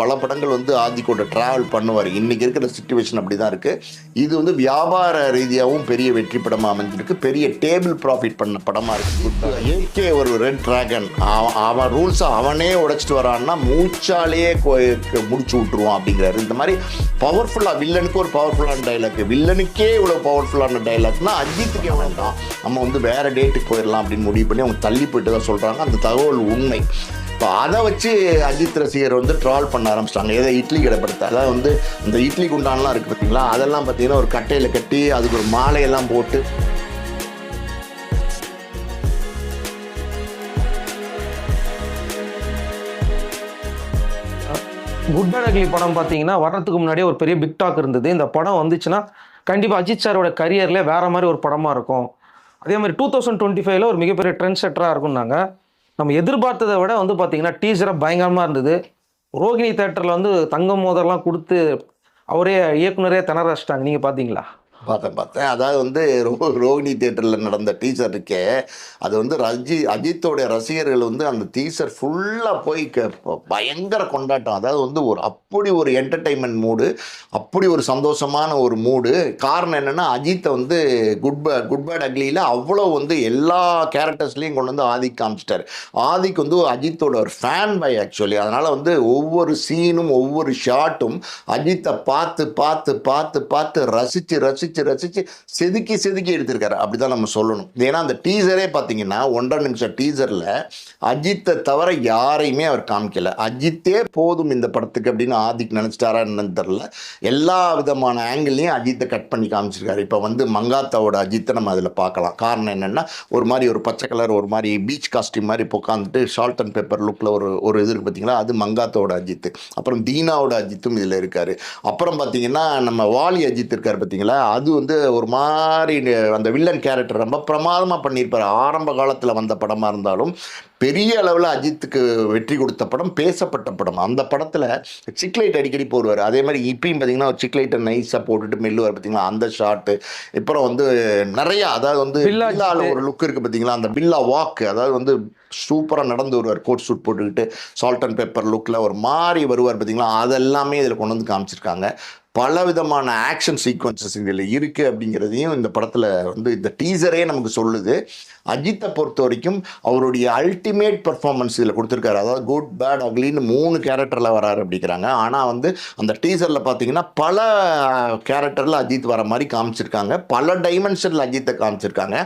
பல படங்கள் வந்து ஆதிக்கோட ட்ராவல் பண்ணுவார். இன்னைக்கு இருக்கிற சுச்சுவேஷன் அப்படி தான் இருக்குது இது வந்து வியாபார ரீதியாகவும் பெரிய வெற்றி படமாக அமைஞ்சிருக்கு. பெரிய டேபிள் ப்ராஃபிட் பண்ண படமாக இருக்குது ஏகே ஒரு ரெட் ட்ராகன் அவன் அவன் ரூல்ஸை அவனே உடைச்சிட்டு வரான்னா மூச்சாலேயே முடிச்சு விட்டுருவான் அப்படிங்கிறாரு. இந்த மாதிரி பவர்ஃபுல்லாக வில்லனுக்கு ஒரு பவர்ஃபுல்லான டைலாக் வில்லனுக்கே இவ்வளோ பவர்ஃபுல்லான டைலாக்னா அஜித்துக்கு எவ்வளோ தான் நம்ம வந்து வேறு டேட்டுக்கு போயிடலாம் அப்படின்னு முடிவு பண்ணி அவங்க தள்ளி போயிட்டு தான் சொல்கிறாங்க அந்த தகவல் உண்மை. இப்போ அதை வச்சு அஜித் ரசிகர் வந்து ட்ரால் பண்ண ஆரம்பிச்சிட்டாங்க. ஏதோ இட்லி கடை அதாவது வந்து இந்த இட்லி குண்டான்லாம் இருக்குது பார்த்தீங்களா அதெல்லாம் பார்த்தீங்கன்னா ஒரு கட்டையில் கட்டி அதுக்கு ஒரு மாலையெல்லாம் போட்டு குட் பேட் அக்லி படம் பார்த்தீங்கன்னா வர்றதுக்கு முன்னாடியே ஒரு பெரிய பிக் டாக் இருந்தது. இந்த படம் வந்துச்சுன்னா கண்டிப்பாக அஜித் சாரோட கரியரில் வேறு மாதிரி ஒரு படமாக இருக்கும். அதே மாதிரி டூ தௌசண்ட் டுவெண்ட்டி ஃபைவ்ல ஒரு மிகப்பெரிய ட்ரெண்ட் செட்டராக இருக்கும்னாங்க. நம்ம எதிர்பார்த்ததை விட வந்து பார்த்தீங்கன்னா டீசராக பயங்கரமாக இருந்தது. ரோகிணி தேட்டரில் வந்து தங்கம் மோதரெலாம் கொடுத்து அவரே இயக்குனரே திணற வச்சிட்டாங்க. நீங்கள் பார்த்தீங்களா பார்த்தேன் பார்த்தேன். அதாவது வந்து ரோ ரோகிணி தேட்டரில் நடந்த டீசர் இருக்கே அது வந்து ரஜி அஜித்தோடைய ரசிகர்கள் வந்து அந்த டீசர் ஃபுல்லாக போய் பயங்கர கொண்டாட்டம். அதாவது வந்து ஒரு அப்படி ஒரு என்டர்டெயின்மெண்ட் மூடு அப்படி ஒரு சந்தோஷமான ஒரு மூடு காரணம் என்னென்னா அஜித்தை வந்து குட் பே குட் பேட் அக்லியில் அவ்வளோ வந்து எல்லா கேரக்டர்ஸ்லேயும் கொண்டு வந்து ஆதிக் காமிச்சிட்டார். ஆதிக் வந்து அஜித்தோட ஒரு ஃபேன் பை ஆக்சுவலி அதனால் வந்து ஒவ்வொரு சீனும் ஒவ்வொரு ஷாட்டும் அஜித்தை பார்த்து பார்த்து பார்த்து பார்த்து ரசித்து ரசித்து ரசித்து செதுக்கி செதுக்கி எடுத்திருக்காரு. அப்படி தான் நம்ம சொல்லணும். ஏன்னா அந்த டீசரே பார்த்தீங்கன்னா ஒன்றரை நிமிஷம் டீசரில் அஜித்தை தவிர யாரையுமே அவர் காமிக்கல. அஜித்தே போதும் இந்த படத்துக்கு அப்படின்னு ஆதிக் நினச்சிட்டாரா என்னன்னு தெரில எல்லா விதமான ஆங்கிள்லையும் அஜித்தை கட் பண்ணி காமிச்சிருக்காரு. இப்போ வந்து மங்காத்தாவோட அஜித்தை நம்ம அதில் பார்க்கலாம். காரணம் என்னென்னா ஒரு மாதிரி ஒரு பச்சை கலர் ஒரு மாதிரி பீச் காஸ்டியூம் மாதிரி உட்காந்துட்டு ஷால்ட் அண்ட் பேப்பர் லுக்கில் ஒரு ஒரு இது இருக்கு பார்த்தீங்களா அது மங்காத்தோட அஜித்து. அப்புறம் தீனாவோட அஜித்தும் இதில் இருக்கார். அப்புறம் பார்த்தீங்கன்னா நம்ம வாலி அஜித் இருக்கார் பார்த்தீங்களா அது வந்து ஒரு மாதிரி அந்த வில்லன் கேரக்டர் ரொம்ப பிரமாதமாக பண்ணியிருப்பார். ஆரம்ப காலத்தில் வந்த படமாக இருந்தாலும் பெரிய அளவில் அஜித்துக்கு வெற்றி கொடுத்த படம் பேசப்பட்ட படம். அந்த படத்தில் சிக்லைட் அடிக்கடி போடுவார். அதே மாதிரி இப்பயும் பார்த்தீங்கன்னா ஒரு சிக்லைட்டை நைஸாக போட்டுட்டு மெல்லுவார் பார்த்தீங்களா அந்த ஷாட்டு அப்புறம் வந்து நிறையா அதாவது வந்து பில்லா பில்லால அஜித்து. ஒரு லுக் இருக்குது பார்த்தீங்களா அந்த பில்லா வாக்கு அதாவது வந்து சூப்பராக நடந்து வருவார். கோட் சூட் போட்டுக்கிட்டு சால்ட் அண்ட் பெப்பர் லுக்கில் ஒரு மாதிரி வருவார் பார்த்தீங்களா அதெல்லாமே இதில் கொண்டு வந்து காமிச்சிருக்காங்க. பல விதமான ஆக்ஷன் சீக்வன்சஸ் இதில் இருக்குது அப்படிங்கிறதையும் இந்த படத்தில் வந்து இந்த டீசரே நமக்கு சொல்லுது. அஜித்தை பொறுத்த வரைக்கும் அவருடைய அல்டிமேட் பர்ஃபார்மன்ஸ் இதில் கொடுத்துருக்காரு. அதாவது குட் பேட் அக்லின்னு மூணு கேரக்டரில் வராரு அப்படிங்கிறாங்க. ஆனால் வந்து அந்த டீசரில் பார்த்தீங்கன்னா பல uh, கேரக்டரில் அஜித் வர மாதிரி காமிச்சிருக்காங்க. பல டைமென்ஷனில் அஜித்தை காமிச்சிருக்காங்க.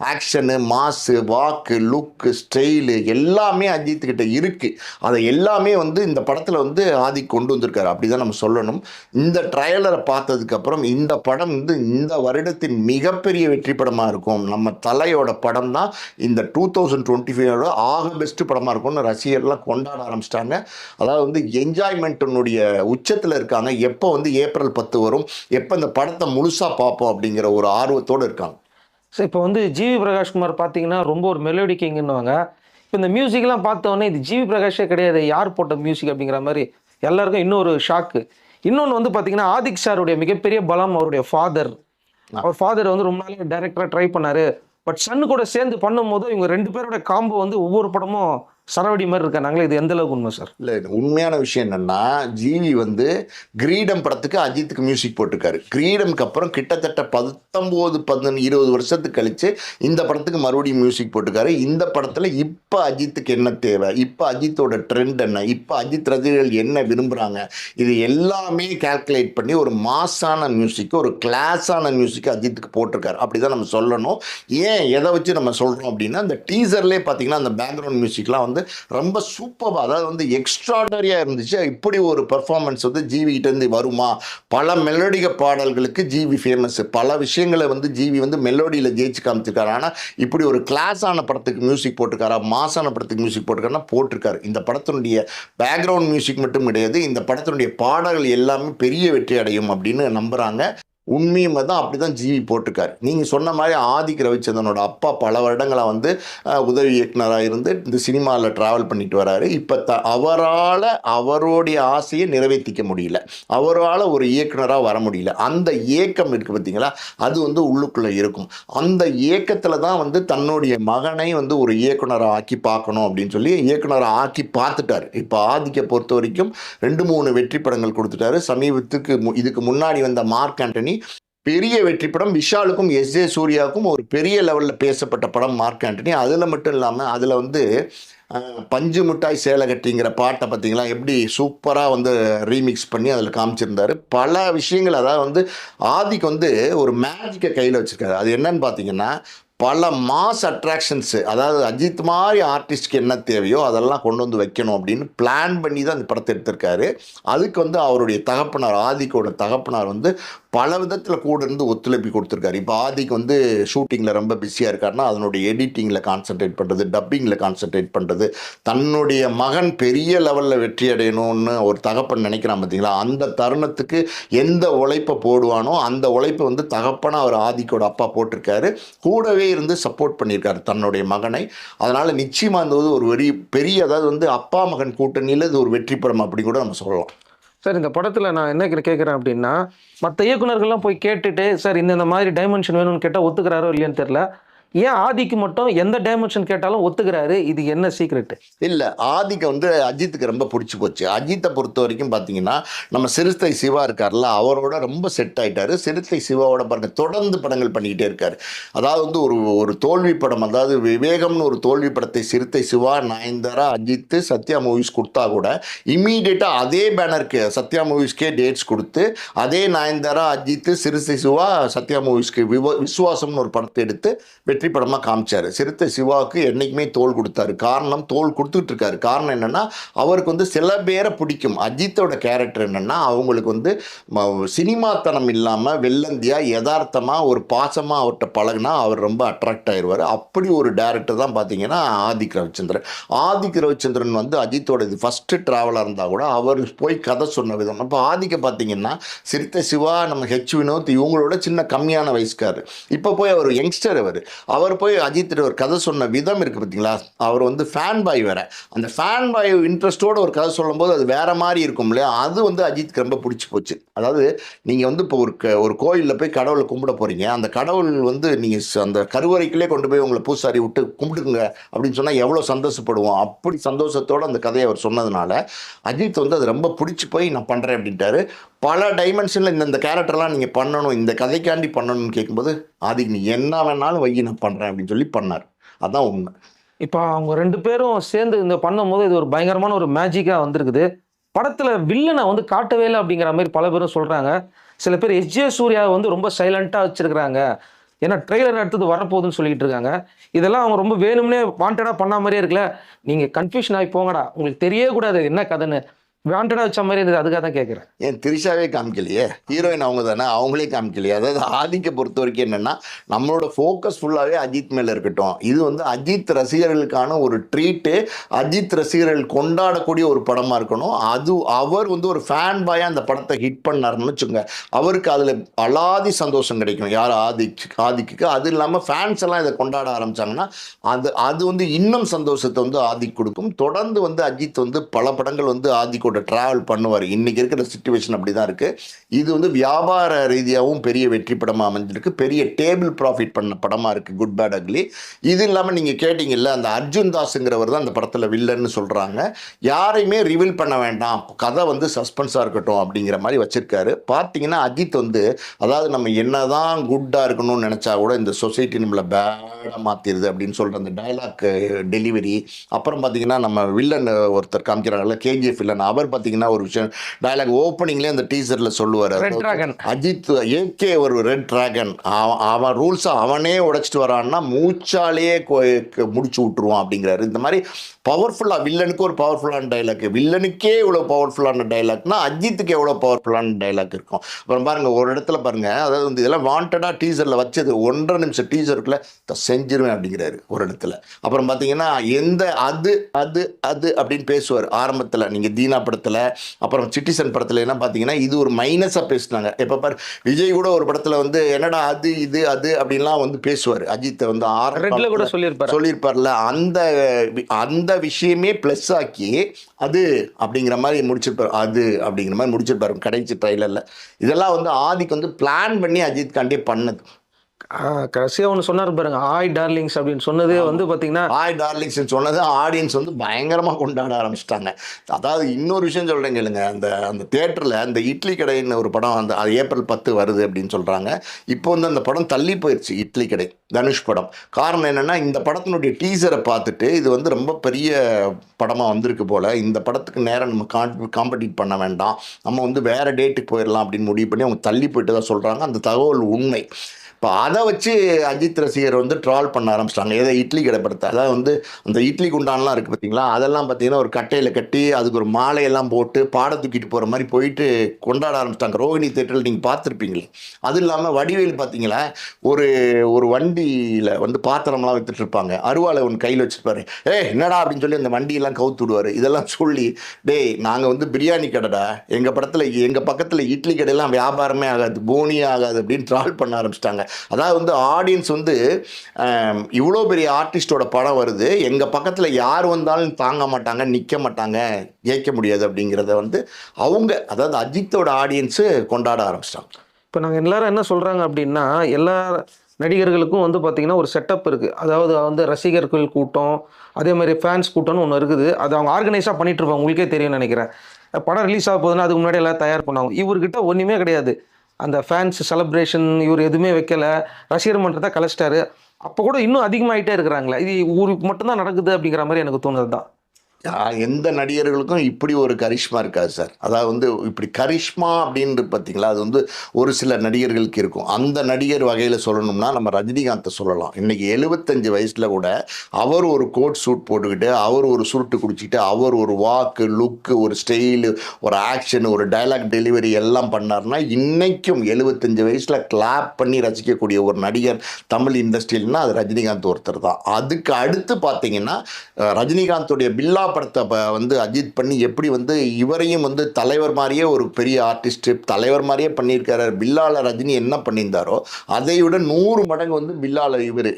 ஆக்ஷனு மாஸு வாக்கு லுக்கு ஸ்டைலு எல்லாமே அஜித் கிட்ட இருக்குது அதை எல்லாமே வந்து இந்த படத்தில் வந்து ஆதி கொண்டு வந்திருக்காரு. அப்படி தான் நம்ம சொல்லணும். இந்த ட்ரையலரை பார்த்ததுக்கப்புறம் இந்த படம் வந்து இந்த வருடத்தின் மிகப்பெரிய வெற்றி படமாக இருக்கும். நம்ம தலையோட படம் தான் இந்த டூ தௌசண்ட் டுவெண்ட்டி ஃபைவோட ஆக பெஸ்ட் படமாக இருக்கும்னு ரசிகர்லாம் கொண்டாட ஆரம்பிச்சிட்டாங்க. அதாவது வந்து என்ஜாய்மெண்ட்டினுடைய உச்சத்தில் இருக்காங்க. எப்போ வந்து ஏப்ரல் பத்து வரும்? எப்போ இந்த படத்தை முழுசாக பார்ப்போம் அப்படிங்கிற ஒரு ஆர்வத்தோடு இருக்காங்க. ஸோ இப்போ வந்து ஜிவி பிரகாஷ்குமார் பார்த்தீங்கன்னா ரொம்ப ஒரு மெலோடி கிங்குன்னுவாங்க இப்போ இந்த மியூசிக்லாம் பார்த்தோன்னே இது ஜிவி பிரகாஷே கிடையாது யார் போட்ட மியூசிக் அப்படிங்கிற மாதிரி எல்லாருக்கும் இன்னொரு ஷாக்கு இன்னொன்று வந்து பார்த்தீங்கன்னா ஆதிக் சாருடைய மிகப்பெரிய பலம் அவருடைய ஃபாதர் அவர் ஃபாதர் வந்து ரொம்ப நாள் டைரக்டராக ட்ரை பண்ணாரு. பட் சன்னு கூட சேர்ந்து பண்ணும்போது இவங்க ரெண்டு பேரோட காம்போ வந்து ஒவ்வொரு படமும் சரவடி மாதிரி இருக்காங்களே இது எந்த அளவுக்கு உண்மை சார்? இல்லை உண்மையான விஷயம் என்னன்னா ஜிவி வந்து கிரீடம் படத்துக்கு அஜித்துக்கு மியூசிக் போட்டிருக்காரு. கிரீடம்க்கு அப்புறம் கிட்டத்தட்ட பத்தொம்போது பதினொன்று இருபது வருஷத்துக்கு கழிச்சு இந்த படத்துக்கு மறுபடியும் மியூசிக் போட்டிருக்காரு. இந்த படத்தில் இப்போ அஜித்துக்கு என்ன தேவை? இப்போ அஜித்தோட ட்ரெண்ட் என்ன? இப்போ அஜித் ரசிகர்கள் என்ன விரும்புகிறாங்க இது எல்லாமே கால்குலேட் பண்ணி ஒரு மாஸான மியூசிக்கு ஒரு கிளாஸான மியூசிக்கு அஜித்துக்கு போட்டிருக்காரு. அப்படி தான் நம்ம சொல்லணும். ஏன் எதை வச்சு நம்ம சொல்கிறோம் அப்படின்னா அந்த டீசர்லேயே பார்த்தீங்கன்னா அந்த பேக்ரவுண்ட் மியூசிக்லாம் வந்து ரொம்ப சூப்பராக அதாவது வந்து எக்ஸ்ட்ராடரியாக இருந்துச்சு. இப்படி ஒரு பெர்ஃபார்மன்ஸ் வந்து ஜிவிகிட்டேருந்து வருமா? பல மெலோடிக பாடல்களுக்கு ஜிவி ஃபேமஸ் பல விஷயங்களை வந்து ஜிவி வந்து மெலோடியில் ஜெயிச்சு காமிச்சிருக்காரு. ஆனால் இப்படி ஒரு கிளாஸான படத்துக்கு மியூசிக் போட்டிருக்காரா? மாசான படத்துக்கு மியூசிக் போட்டிருக்காருன்னா போட்டிருக்காரு. இந்த படத்தினுடைய பேக்ரவுண்ட் மியூசிக் மட்டும் கிடையாது. இந்த படத்தினுடைய பாடல்கள் எல்லாமே பெரிய வெற்றி அடையும் அப்படின்னு நம்புகிறாங்க உண்மையுமே தான் அப்படி தான் ஜிவி போட்டிருக்காரு. நீங்கள் சொன்ன மாதிரி ஆதிக் ரவிச்சந்திரனோட அப்பா பல வருடங்களாக வந்து உதவி இயக்குனராக இருந்து இந்த சினிமாவில் ட்ராவல் பண்ணிட்டு வராரு. இப்போ த அவரால் அவருடைய ஆசையை நிறைவேற்றிக்க முடியல. அவரால் ஒரு இயக்குனராக வர முடியல. அந்த ஏக்கம் இருக்குது பார்த்தீங்களா அது வந்து உள்ளுக்குள்ளே இருக்கும். அந்த ஏக்கத்தில் தான் வந்து தன்னுடைய மகனை வந்து ஒரு இயக்குனராக ஆக்கி பார்க்கணும் அப்படின்னு சொல்லி இயக்குனரை ஆக்கி பார்த்துட்டாரு. இப்போ ஆதிக்கை பொறுத்த வரைக்கும் ரெண்டு மூணு வெற்றி படங்கள் கொடுத்துட்டாரு. சமீபத்துக்கு மு- இதுக்கு முன்னாடி வந்த மார்க் ஆண்டனி பெரிய வெற்றி படம் விஷாலுக்கும் எஸ் ஜே சூர்யாவுக்கும் ஒரு பெரிய லெவலில் பேசப்பட்ட படம் மார்க் ஆண்டனி. அதில் மட்டும் இல்லாமல் அதில் வந்து பஞ்சு மிட்டாய் சேலகட்டிங்கிற பாட்டை பார்த்தீங்களா எப்படி சூப்பராக வந்து ரீமிக்ஸ் பண்ணி அதில் காமிச்சிருந்தாரு. பல விஷயங்கள் அதாவது வந்து ஆதிக்கு வந்து ஒரு மேஜிக்கை கையில் வச்சுருக்காரு. அது என்னன்னு பார்த்தீங்கன்னா பல மாஸ் அட்ராக்ஷன்ஸு அதாவது அஜித் மாதிரி ஆர்டிஸ்ட்க்கு என்ன தேவையோ அதெல்லாம் கொண்டு வந்து வைக்கணும் அப்படின்னு பிளான் பண்ணி தான் அந்த படத்தை எடுத்திருக்காரு. அதுக்கு வந்து அவருடைய தகப்பனார் ஆதிக்கோட தகப்பனார் வந்து பல விதத்தில் கூட இருந்து ஒத்துழைப்பு கொடுத்துருக்காரு. இப்போ ஆதிக்கு வந்து ஷூட்டிங்கில் ரொம்ப பிஸியாக இருக்காருன்னா அதனுடைய எடிட்டிங்கில் கான்சென்ட்ரேட் பண்ணுறது டப்பிங்கில் கான்சென்ட்ரேட் பண்ணுறது தன்னுடைய மகன் பெரிய லெவலில் வெற்றி அடையணும்னு ஒரு தகப்பன் நினைக்கிறான் பார்த்தீங்களா அந்த தருணத்துக்கு எந்த உழைப்பை போடுவானோ அந்த உழைப்பை வந்து தகப்பனாக அவர் ஆதிக்கோட அப்பா போட்டிருக்காரு. கூடவே இருந்து சப்போர்ட் பண்ணியிருக்காரு தன்னுடைய மகனை. அதனால் நிச்சயமாக இருந்தது ஒரு வெறி பெரிய அதாவது வந்து அப்பா மகன் கூட்டணியில் இது ஒரு வெற்றி படம் அப்படி கூட நம்ம சொல்லலாம். சார் இந்த படத்தில் நான் என்ன கேட்குறேன் அப்படின்னா மற்ற இயக்குனர்கள்லாம் போய் கேட்டுட்டு சார் இந்த மாதிரி டைமென்ஷன் வேணும்னு கேட்டால் ஒத்துக்கிறாரோ இல்லையான்னு தெரில ஏன் ஆதிக்கு மட்டும் எந்த டைமென்ஷன் கேட்டாலும் ஒத்துக்கிறாரு? இது என்ன சீக்ரெட்டு இல்லை ஆதிக்க வந்து அஜித்துக்கு ரொம்ப பிடிச்சி போச்சு. அஜித்தை பொறுத்த வரைக்கும் பார்த்தீங்கன்னா நம்ம சிறுத்தை சிவா இருக்கார்ல அவரோட ரொம்ப செட் ஆயிட்டாரு. சிறுத்தை சிவாவோட பாருங்க தொடர்ந்து படங்கள் பண்ணிக்கிட்டே இருக்காரு. அதாவது வந்து ஒரு ஒரு தோல்வி படம் அதாவது விவேகம்னு ஒரு தோல்வி படத்தை சிறுத்தை சிவா நயன்தாரா அஜித்து சத்யா மூவிஸ் கொடுத்தா கூட இம்மீடியட்டாக அதே பேனருக்கு சத்யா மூவிஸ்க்கே டேட்ஸ் கொடுத்து அதே நயன்தாரா அஜித்து சிறுத்தை சிவா சத்யா மூவிஸ்க்கு விவ விசுவாசம்னு ஒரு படத்தை எடுத்து வெற்றி படமாக காமிச்சாரு. சிறுத்தை சிவாவுக்கு என்றைக்குமே தோல் கொடுத்தாரு. காரணம் தோல் கொடுத்துட்டு இருக்காரு காரணம் என்னென்னா அவருக்கு வந்து சில பேரை பிடிக்கும். அஜித்தோட கேரக்டர் என்னென்னா அவங்களுக்கு வந்து சினிமாத்தனம் இல்லாமல் வெள்ளந்தியாக யதார்த்தமாக ஒரு பாசமாக அவர்கிட்ட பழகுனா அவர் ரொம்ப அட்ராக்ட் ஆயிடுவார் அப்படி ஒரு டேரக்டர் தான் பார்த்தீங்கன்னா ஆதிக் ரவிச்சந்திரன். ஆதிக் ரவிச்சந்திரன் வந்து அஜித்தோட இது ஃபஸ்ட்டு ட்ராவலாக இருந்தால் கூட அவர் போய் கதை சொன்ன விதம். இப்போ ஆதிக்க பார்த்தீங்கன்னா சிறுத்தை சிவா நம்ம ஹெச் வினோத் இவங்களோட சின்ன கம்மியான வயசுக்காரு. இப்போ போய் அவர் யங்ஸ்டர் அவர். அவர் போய் அஜித் ஒரு கதை சொன்ன விதம் இருக்குது பார்த்தீங்களா அவர் வந்து ஃபேன் பாய் வேற. அந்த ஃபேன் பாய் இன்ட்ரெஸ்ட்டோட ஒரு கதை சொல்லும்போது அது வேற மாதிரி இருக்கும் இல்லையா? அது வந்து அஜித்க்கு ரொம்ப பிடிச்சி போச்சு. அதாவது நீங்கள் வந்து இப்போ ஒரு க ஒரு கோயிலில் போய் கடவுளை கும்பிட போகிறீங்க அந்த கடவுள் வந்து நீங்கள் அந்த கருவறைக்குள்ளே கொண்டு போய் உங்களை பூசாரி விட்டு கும்பிடுங்க அப்படின்னு சொன்னால் எவ்வளோ சந்தோஷப்படுவோம்? அப்படி சந்தோஷத்தோடு அந்த கதையை அவர் சொன்னதுனால அஜித் வந்து அது ரொம்ப பிடிச்சி போய் நான் பண்ணுறேன் அப்படின்ட்டாரு. பல டைமென்ஷனில் இந்த இந்த கேரக்டர்லாம் நீங்கள் பண்ணணும் இந்த கதைக்காண்டி பண்ணணும்னு கேட்கும்போது அதுக்கு நீ என்ன வேணாலும் வை நான் பண்ணுறேன் அப்படின்னு சொல்லி பண்ணார். அதான் உண்மை. இப்போ அவங்க ரெண்டு பேரும் சேர்ந்து இந்த பண்ணும்போது இது ஒரு பயங்கரமான ஒரு மேஜிக்காக வந்திருக்குது. படத்தில் வில்லனை வந்து காட்டவே இல்லை அப்படிங்கிற மாதிரி பல பேரும் சொல்கிறாங்க சில பேர் எஸ்ஜே சூர்யாவை வந்து ரொம்ப சைலண்ட்டாக வச்சுருக்கிறாங்க. ஏன்னா ட்ரெய்லர் எடுத்தது வரப்போகுதுன்னு சொல்லிக்கிட்டு இருக்காங்க. இதெல்லாம் அவங்க ரொம்ப வேணும்னே வாண்டடாக பண்ண மாதிரியே இருக்குல்ல நீங்கள் கன்ஃபியூஷன் ஆகி போங்கடா. உங்களுக்கு தெரியவே கூடாது என்ன கதைன்னு. வாண்டடாக வச்ச மாதிரி இருக்குது அதுக்காக தான் கேட்குறேன் ஏன் திரிஷாவே காமிக்கலையே? ஹீரோயின் அவங்க தானே அவங்களே காமிக்கலையே? அதாவது ஆதிக்க பொறுத்த வரைக்கும் என்னென்னா நம்மளோட ஃபோக்கஸ் ஃபுல்லாகவே அஜித் மேலே இருக்கட்டும். இது வந்து அஜித் ரசிகர்களுக்கான ஒரு ட்ரீட்டு அஜித் ரசிகர்கள் கொண்டாடக்கூடிய ஒரு படமாக இருக்கணும். அது அவர் வந்து ஒரு ஃபேன் பாயாக அந்த படத்தை ஹிட் பண்ணாருன்னு வச்சுக்கோங்க. அவருக்கு அதில் அலாதி சந்தோஷம் கிடைக்கும் யார்? ஆதிக் ஆதிக்கு அது இல்லாமல் ஃபேன்ஸ் எல்லாம் இதை கொண்டாட ஆரம்பிச்சாங்கன்னா அது அது வந்து இன்னும் சந்தோஷத்தை வந்து ஆதிக் கொடுக்கும். தொடர்ந்து வந்து அஜித் வந்து பல படங்கள் வந்து கூட ட்ராவல் பண்ணுவார். இன்றைக்கி இருக்கிற சுச்சுவேஷன் அப்படி தான் இருக்குது இது வந்து வியாபார ரீதியாகவும் பெரிய வெற்றி படமாக அமைஞ்சிருக்கு. பெரிய டேபிள் ப்ராஃபிட் பண்ண படமாக இருக்குது குட் பேட் அக்லி இது இல்லாமல் நீங்கள் கேட்டிங்கல்ல அந்த அர்ஜுன் தாஸுங்கிறவர் தான் அந்த படத்தில் வில்லன்னு சொல்கிறாங்க யாரையுமே ரிவீல் பண்ண வேண்டாம். கதை வந்து சஸ்பென்ஸாக இருக்கட்டும் அப்படிங்கிற மாதிரி வச்சுருக்காரு. பார்த்தீங்கன்னா அஜித் வந்து அதாவது நம்ம என்ன தான் குட்டாக இருக்கணும்னு நினச்சா கூட இந்த சொசைட்டி நம்மளை பேடாக மாற்றிடுது அப்படின்னு சொல்கிற அந்த டைலாக் டெலிவரி அப்புறம் பார்த்தீங்கன்னா நம்ம வில்லன் ஒருத்தர் காமிக்கிறாங்கல்ல கேஜிஎஃப் வில்லன் அவர் பார்த்தீங்கன்னா ஒரு விஷயம் டைலாக் ஓப்பனிங்லேயே அந்த டீசரில் சொல்லுவார். அஜித் ஏகே ஒரு ரெட் டிராகன் அவன் ரூல்ஸை அவனே உடைச்சிட்டு வரான்னா மூச்சாலேயே முடிச்சு விட்டுருவான் அப்படிங்கிறாரு. இந்த மாதிரி பவர்ஃபுல்லாக வில்லனுக்கு ஒரு பவர்ஃபுல்லான டைலாக் வில்லனுக்கே இவ்வளோ பவர்ஃபுல்லான டைலாக்னா அஜித்துக்கு எவ்வளோ பவர்ஃபுல்லான டைலாக் இருக்கும். அப்புறம் பாருங்கள் ஒரு இடத்துல பாருங்கள் அதாவது வந்து இதெல்லாம் வாண்டடாக டீசரில் வச்சது ஒன்றரை நிமிஷம் டீசருக்குள்ள செஞ்சிருவேன் அப்படிங்கிறாரு ஒரு இடத்துல. அப்புறம் பார்த்தீங்கன்னா எந்த அது அது அது அப்படின்னு பேசுவார். ஆரம்பத்தில் நீங்கள் தீனா படத்தில் அப்புறம் சிட்டிசன் படத்தில் என்ன பார்த்தீங்கன்னா இது ஒரு மைனஸாக பேசுனாங்க. எப்போ பாரு விஜய் கூட ஒரு படத்தில் வந்து என்னடா அது இது அது அப்படின்லாம் வந்து பேசுவார். அஜித்தை வந்து ஆரம்ப ரெட்ல கூட சொல்லியிருப்பாரு. சொல்லியிருப்பார்ல. அந்த அந்த விஷயமே ப்ளஸ் ஆக்கி அது அப்படிங்கிற மாதிரி முடிச்சிருப்பார். அது அப்படிங்கிற மாதிரி முடிச்சிருப்பாரு. கடைசி ட்ரைலரில் இதெல்லாம் வந்து ஆதிக்கு வந்து பிளான் பண்ணி அஜித் காண்டே பண்ணது. கடைசியாக ஒன்று சொன்னார் பாருங்க ஆய் டார்லிங்ஸ் அப்படின்னு சொன்னதே வந்து பார்த்தீங்கன்னா ஹாய் டார்லிங்ஸ் சொன்னது ஆடியன்ஸ் வந்து பயங்கரமாக கொண்டாட ஆரம்பிச்சிட்டாங்க. அதாவது இன்னொரு விஷயம் சொல்கிறேன் கேளுங்க அந்த அந்த தேட்டரில் அந்த இட்லி கடைன்னு ஒரு படம் அந்த அது ஏப்ரல் பத்து வருது அப்படின்னு சொல்கிறாங்க இப்போ வந்து அந்த படம் தள்ளி போயிடுச்சு இட்லி கடை தனுஷ் படம். காரணம் என்னென்னா இந்த படத்தினுடைய டீசரை பார்த்துட்டு இது வந்து ரொம்ப பெரிய படமாக வந்திருக்கு போல் இந்த படத்துக்கு நேரம் நம்ம காம் காம்படிட் பண்ண வேண்டாம். நம்ம வந்து வேறு டேட்டுக்கு போயிடலாம் அப்படின்னு முடிவு பண்ணி அவங்க தள்ளி போயிட்டு தான் சொல்கிறாங்க அந்த தகவல் உண்மை. இப்போ அதை வச்சு அஜித் ரசிகர் வந்து ட்ரால் பண்ண ஆரம்பிச்சிட்டாங்க. ஏதோ இட்லி கடை படத்தை அதாவது வந்து அந்த இட்லி குண்டான்லாம் இருக்குது பார்த்தீங்களா? அதெல்லாம் பார்த்தீங்கன்னா ஒரு கட்டையில் கட்டி அதுக்கு ஒரு மாலையெல்லாம் போட்டு பாட தூக்கிட்டு போகிற மாதிரி போயிட்டு கொண்டாட ஆரம்பிச்சிட்டாங்க. ரோஹிணி தேட்டரில் நீங்கள் பார்த்துருப்பீங்களே. அது இல்லாமல் வடிவேல் பார்த்தீங்களா? ஒரு ஒரு வண்டியில் வந்து பாத்திரம்லாம் வித்துட்டு இருப்பாங்க. அருவாளை ஒன்று கையில் வச்சுருப்பாரு. ஏ என்னடா? அப்படின்னு சொல்லி அந்த வண்டியெல்லாம் கவுத்து விடுவார். இதெல்லாம் சொல்லி டேய் நாங்கள் வந்து பிரியாணி கடைடா. எங்கள் படத்தில் எங்கள் பக்கத்தில் இட்லி கடையெல்லாம் வியாபாரமே ஆகாது. போனியே ஆகாது. அப்படின்னு ட்ரால் பண்ண ஆரம்பிச்சிட்டாங்க. அதாவது வந்து ஆடியன்ஸ் வந்து இவ்வளோ பெரிய ஆர்டிஸ்டோட படம் வருது எங்கள் பக்கத்தில் யார் வந்தாலும் தாங்க மாட்டாங்க நிற்க மாட்டாங்க ஜெயிக்க முடியாது அப்படிங்கிறத வந்து அவங்க அதாவது அஜித்தோட ஆடியன்ஸு கொண்டாட ஆரம்பிச்சிட்டாங்க. இப்போ நாங்கள் எல்லாரும் என்ன சொல்கிறாங்க அப்படின்னா எல்லா நடிகர்களுக்கும் வந்து பார்த்திங்கன்னா ஒரு செட்டப் இருக்குது அதாவது வந்து ரசிகர்கள் கூட்டம் அதே மாதிரி ஃபேன்ஸ் கூட்டம்னு ஒன்று இருக்குது. அது அவங்க ஆர்கனைஸாக பண்ணிட்டு இருப்பாங்க. உங்களுக்கே தெரியும்னு நினைக்கிறேன். படம் ரிலீஸ் ஆக போதுன்னா அதுக்கு முன்னாடி எல்லாம் தயார் பண்ணுவாங்க இவர்கிட்ட ஒன்றுமே கிடையாது. அந்த ஃபேன்ஸ் செலப்ரேஷன் இவர் எதுவுமே வைக்கலை. ரசிகர் மன்றத்தை கலைச்சிட்டாரு. அப்போ கூட இன்னும் அதிகமாகிட்டே இருக்கிறாங்களே. இது ஊருக்கு மட்டும்தான் நடக்குது அப்படிங்கிற மாதிரி எனக்கு தோணுது தான் எந்த நடிகர்களுக்கும் இப்படி ஒரு கரிஷ்மா இருக்காது சார். அதாவது வந்து இப்படி கரிஷ்மா அப்படின்னு பார்த்தீங்களா அது வந்து ஒரு சில நடிகர்களுக்கு இருக்கும். அந்த நடிகர் வகையில் சொல்லணும்னா நம்ம ரஜினிகாந்தை சொல்லலாம். இன்னைக்கு எழுபத்தஞ்சு வயசில் கூட அவர் ஒரு கோட் சூட் போட்டுக்கிட்டு அவர் ஒரு சுருட்டு குடிச்சிக்கிட்டு அவர் ஒரு வாக்கு லுக்கு ஒரு ஸ்டைலு ஒரு ஆக்ஷன் ஒரு டைலாக் டெலிவரி எல்லாம் பண்ணார்னா இன்னைக்கும் எழுபத்தஞ்சு வயசில் கிளாப் பண்ணி ரசிக்கக்கூடிய ஒரு நடிகர் தமிழ் இண்டஸ்ட்ரியில்னா அது ரஜினிகாந்த் ஒருத்தர் தான். அதுக்கு அடுத்து பார்த்தீங்கன்னா ரஜினிகாந்தோடைய பில்லா படத்தை வந்து அஜித் பண்ணி எப்படி வந்து இவரையும் வந்து தலைவர் மாதிரியே ஒரு பெரிய ஆர்டிஸ்ட் தலைவர் மாதிரியே பண்ணியிருக்காரு. பில்லால ரஜினி என்ன பண்ணியிருந்தாரோ அதை விட நூறு மடங்கு வந்து பில்லால இவர்.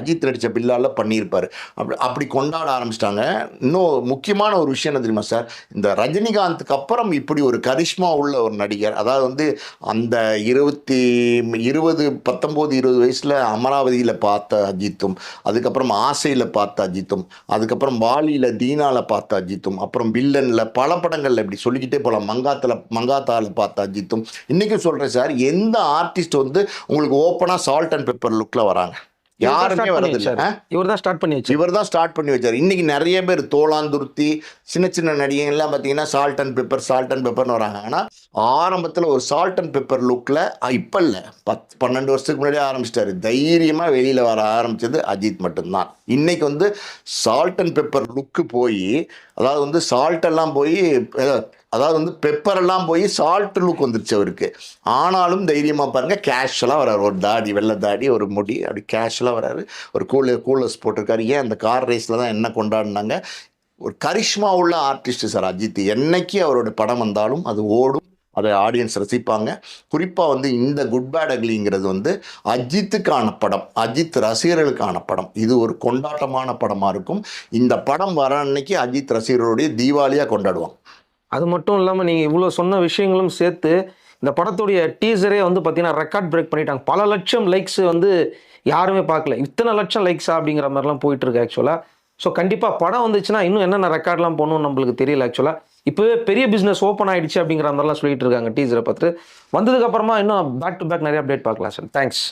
அஜித் நடித்த பில்லால பண்ணியிருப்பார். அப்படி அப்படி கொண்டாட ஆரம்பிச்சிட்டாங்க. இன்னும் முக்கியமான ஒரு விஷயம் என்ன தெரியுமா சார்? இந்த ரஜினிகாந்துக்கு அப்புறம் இப்படி ஒரு கரிஷ்மா உள்ள ஒரு நடிகர் அதாவது வந்து அந்த இருபத்தி இருபது பத்தொம்போது இருபது வயசில் அமராவதியில் பார்த்த அஜித்தும் அதுக்கப்புறம் ஆசையில் பார்த்த அஜித்தும் அதுக்கப்புறம் வாலியில் தீனால பார்த்த அஜித்தும் அப்புறம் வில்லனில் பல படங்களில் இப்படி சொல்லிக்கிட்டே போகலாம் மங்காத்தில் மங்காத்தால பார்த்த அஜித்தும். இன்றைக்கும் சொல்கிறேன் சார் எந்த ஆர்டிஸ்ட் வந்து உங்களுக்கு ஓப்பனாக சால்ட் அண்ட் பெப்பர் லுக்கில் வராங்க? யாருமே வரதில்லை? இவர் தான் ஸ்டார்ட் பண்ணி வச்சார். இவர் தான் ஸ்டார்ட் பண்ணி வச்சார். இன்னைக்கு நிறைய பேர் தோளாந்துருத்தி சின்ன சின்ன நடிகைகள்லாம் பார்த்தீங்கன்னா salt and pepper salt and பெப்பர்னு வராங்க. ஆனால் ஆரம்பத்தில் ஒரு சால்ட் அண்ட் பெப்பர் லுக்கில் இப்போ இல்லை. பத் பன்னெண்டு வருஷத்துக்கு முன்னாடியே ஆரம்பிச்சிட்டாரு. தைரியமாக வெளியில் வர ஆரம்பிச்சது அஜித் மட்டும்தான். இன்னைக்கு வந்து சால்ட் அண்ட் பெப்பர் லுக்கு போய் அதாவது வந்து சால்ட் எல்லாம் போய் அதாவது வந்து பெப்பரெல்லாம் போய் சால்ட் லுக் வந்துருச்சு அவருக்கு. ஆனாலும் தைரியமாக பாருங்க கேஷுவலாக வராரு ஒரு தாடி வெள்ளை தாடி ஒரு முடி அப்படி கேஷுவலாக வராரு ஒரு கூல கூலர்ஸ் போட்டிருக்காரு. ஏன் அந்த கார் ரேஸில் தான் என்ன கொண்டாடினாங்க? ஒரு கரிஷ்மா உள்ள ஆர்டிஸ்ட் சார் அஜித். என்னைக்கு அவரோட படம் வந்தாலும் அது ஓடும். அதை ஆடியன்ஸ் ரசிப்பாங்க. குறிப்பாக வந்து இந்த குட் பேட் அக்லிங்கிறது வந்து அஜித்துக்கான படம். அஜித் ரசிகர்களுக்கான படம். இது ஒரு கொண்டாட்டமான படமாக இருக்கும். இந்த படம் வர அன்னைக்கு அஜித் ரசிகர்களுடைய தீபாவளியாக கொண்டாடுவாங்க. அது மட்டும் இல்லாமல் நீங்கள் இவ்வளோ சொன்ன விஷயங்களும் சேர்த்து இந்த படத்துடைய டீசரே வந்து பார்த்தீங்கன்னா ரெக்கார்ட் பிரேக் பண்ணிட்டாங்க. பல லட்சம் லைக்ஸ் வந்து யாருமே பார்க்கல. இத்தனை லட்சம் லைக்ஸா அப்படிங்கிற மாதிரிலாம் போயிட்டு இருக்கு ஆக்சுவலாக ஸோ கண்டிப்பாக படம் வந்துச்சுன்னா இன்னும் என்னென்ன ரெக்கார்ட்லாம் போகணும்னு நம்மளுக்கு தெரியல ஆக்சுவலாக இப்போவே பெரிய பிஸ்னஸ் ஓப்பன் ஆயிடுச்சு அப்படிங்கிற மாதிரிலாம் சொல்லிட்டு இருக்காங்க டீசரை பார்த்து வந்ததுக்கப்புறமா இன்னும் பேக் டு பேக் நிறைய அப்டேட் பார்க்கலாம் சார் தேங்க்ஸ்